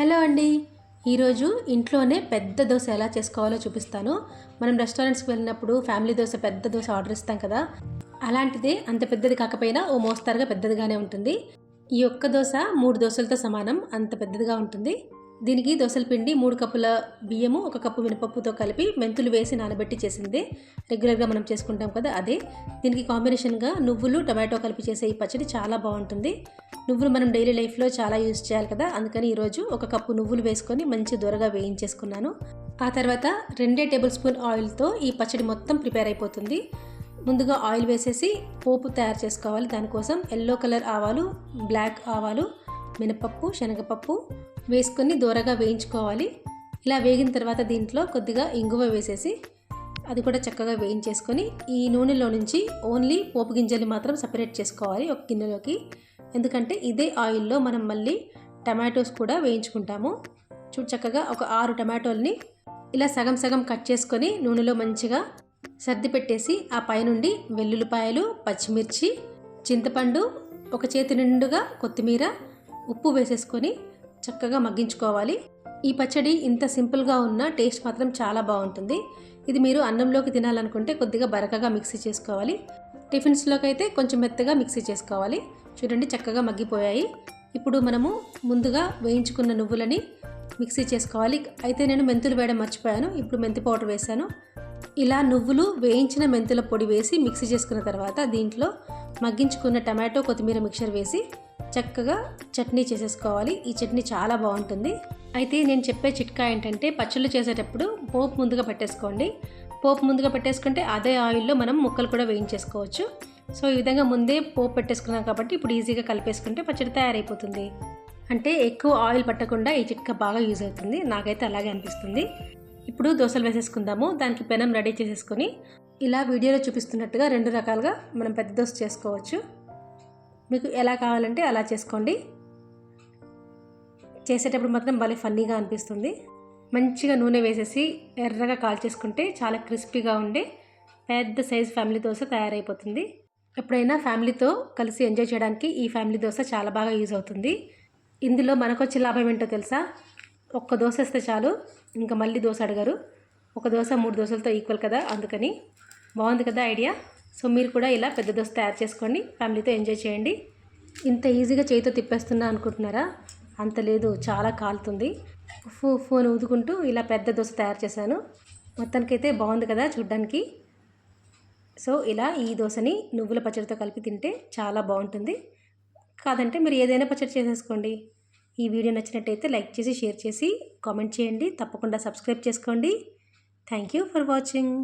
Hello అండి. ఈరోజు ఇంట్లోనే పెద్ద దోశ ఎలా చేసుకోవాలో చూపిస్తాను. మనం రెస్టారెంట్స్కి వెళ్ళినప్పుడు ఫ్యామిలీ దోశ పెద్ద దోశ ఆర్డర్ ఇస్తాం కదా. అలాంటిదే అంత పెద్దది కాకపోయినా ఓ మోస్తారుగా పెద్దదిగానే ఉంటుంది. ఈ ఒక్క దోశ మూడు దోశలతో సమానం అంత పెద్దదిగా ఉంటుంది. దీనికి దోశల పిండి మూడు కప్పుల బియ్యము ఒక కప్పు మినపప్పుతో కలిపి మెంతులు వేసి నానబెట్టి చేసింది. రెగ్యులర్గా మనం చేసుకుంటాం కదా అదే. దీనికి కాంబినేషన్గా నువ్వులు టమాటో కలిపి చేసే ఈ పచ్చడి చాలా బాగుంటుంది. నువ్వులు మనం డైలీ లైఫ్లో చాలా యూజ్ చేయాలి కదా. అందుకని ఈరోజు ఒక కప్పు నువ్వులు వేసుకొని మంచి దొరగా వేయించేసుకున్నాను. ఆ తర్వాత రెండే టేబుల్ స్పూన్ ఆయిల్తో ఈ పచ్చడి మొత్తం ప్రిపేర్ అయిపోతుంది. ముందుగా ఆయిల్ వేసేసి పోపు తయారు చేసుకోవాలి. దానికోసం ఎల్లో కలర్ ఆవాలు బ్లాక్ ఆవాలు మినపప్పు శనగపప్పు వేసుకొని దూరగా వేయించుకోవాలి. ఇలా వేగిన తర్వాత దీంట్లో కొద్దిగా ఇంగువ వేసేసి అది కూడా చక్కగా వేయించేసుకొని ఈ నూనెలో నుంచి ఓన్లీ పోపు గింజలు మాత్రం సపరేట్ చేసుకోవాలి ఒక గిన్నెలోకి. ఎందుకంటే ఇదే ఆయిల్లో మనం మళ్ళీ టమాటోస్ కూడా వేయించుకుంటాము. చూడు చక్కగా ఒక ఆరు టమాటోల్ని ఇలా సగం సగం కట్ చేసుకొని నూనెలో మంచిగా సర్ది పెట్టేసి ఆ పైనుండి వెల్లుల్లిపాయలు పచ్చిమిర్చి చింతపండు ఒక చేతి నిండుగా కొత్తిమీర ఉప్పు వేసేసుకొని చక్కగా మగ్గించుకోవాలి. ఈ పచ్చడి ఇంత సింపుల్గా ఉన్న టేస్ట్ మాత్రం చాలా బాగుంటుంది. ఇది మీరు అన్నంలోకి తినాలనుకుంటే కొద్దిగా బరకగా మిక్సీ చేసుకోవాలి. టిఫిన్స్లోకి అయితే కొంచెం మెత్తగా మిక్సీ చేసుకోవాలి. చూడండి చక్కగా మగ్గిపోయాయి. ఇప్పుడు మనము ముందుగా వేయించుకున్న నువ్వులని మిక్సీ చేసుకోవాలి. అయితే నేను మెంతులు వేయడం మర్చిపోయాను. ఇప్పుడు మెంతి పౌడర్ వేశాను. ఇలా నువ్వులు వేయించిన మెంతుల పొడి వేసి మిక్సీ చేసుకున్న తర్వాత దీంట్లో మగ్గించుకున్న టమాటో కొత్తిమీర మిక్చర్ వేసి చక్కగా చట్నీ చేసేసుకోవాలి. ఈ చట్నీ చాలా బాగుంటుంది. అయితే నేను చెప్పే చిట్కా ఏంటంటే పచ్చళ్ళు చేసేటప్పుడు పోపు ముందుగా పెట్టేసుకోండి. పోపు ముందుగా పెట్టేసుకుంటే అదే ఆయిల్లో మనం ముక్కలు కూడా వేయించేసుకోవచ్చు. సో ఈ విధంగా ముందే పోపు పెట్టేసుకున్నాం కాబట్టి ఇప్పుడు ఈజీగా కలిపేసుకుంటే పచ్చడి తయారైపోతుంది. అంటే ఎక్కువ ఆయిల్ పట్టకుండా ఈ చిట్కా బాగా యూజ్ అవుతుంది. నాకైతే అలాగే అనిపిస్తుంది. ఇప్పుడు దోశలు వేసేసుకుందాము. దానికి పెనం రెడీ చేసేసుకొని ఇలా వీడియోలో చూపిస్తున్నట్టుగా రెండు రకాలుగా మనం పెద్ద దోశ చేసుకోవచ్చు. మీకు ఎలా కావాలంటే అలా చేసుకోండి. చేసేటప్పుడు మాత్రం భలే ఫన్నీగా అనిపిస్తుంది. మంచిగా నూనె వేసేసి ఎర్రగా కాల్చేసుకుంటే చాలా క్రిస్పీగా ఉండే పెద్ద సైజ్ ఫ్యామిలీ దోశ తయారైపోతుంది. ఎప్పుడైనా ఫ్యామిలీతో కలిసి ఎంజాయ్ చేయడానికి ఈ ఫ్యామిలీ దోశ చాలా బాగా యూజ్ అవుతుంది. ఇందులో మనకు వచ్చే లాభం ఏంటో తెలుసా? ఒక్క దోశ వేస్తే చాలు. ఇంకా మళ్ళీ దోశ అడగరు. ఒక దోశ మూడు దోశలతో ఈక్వల్ కదా? అందుకని. బాగుంది కదా ఐడియా? సో మీరు కూడా ఇలా పెద్ద దోశ తయారు చేసుకోండి ఫ్యామిలీతో ఎంజాయ్ చేయండి. ఇంత ఈజీగా చేయితో తిప్పేస్తున్నా అనుకుంటున్నారా? అంత లేదు చాలా కాలుతుంది. ఫో ఫోన్ ఊదుకుంటూ ఇలా పెద్ద దోశ తయారు చేశాను. మొత్తానికైతే బాగుంది కదా చూడ్డానికి. సో ఇలా ఈ దోశని నువ్వుల పచ్చడితో కలిపి తింటే చాలా బాగుంటుంది. కాదంటే మీరు ఏదైనా పచ్చడి చేసేసుకోండి. ఈ వీడియో నచ్చినట్టయితే లైక్ చేసి షేర్ చేసి కామెంట్ చేయండి. తప్పకుండా సబ్స్క్రైబ్ చేసుకోండి. Thank you for watching.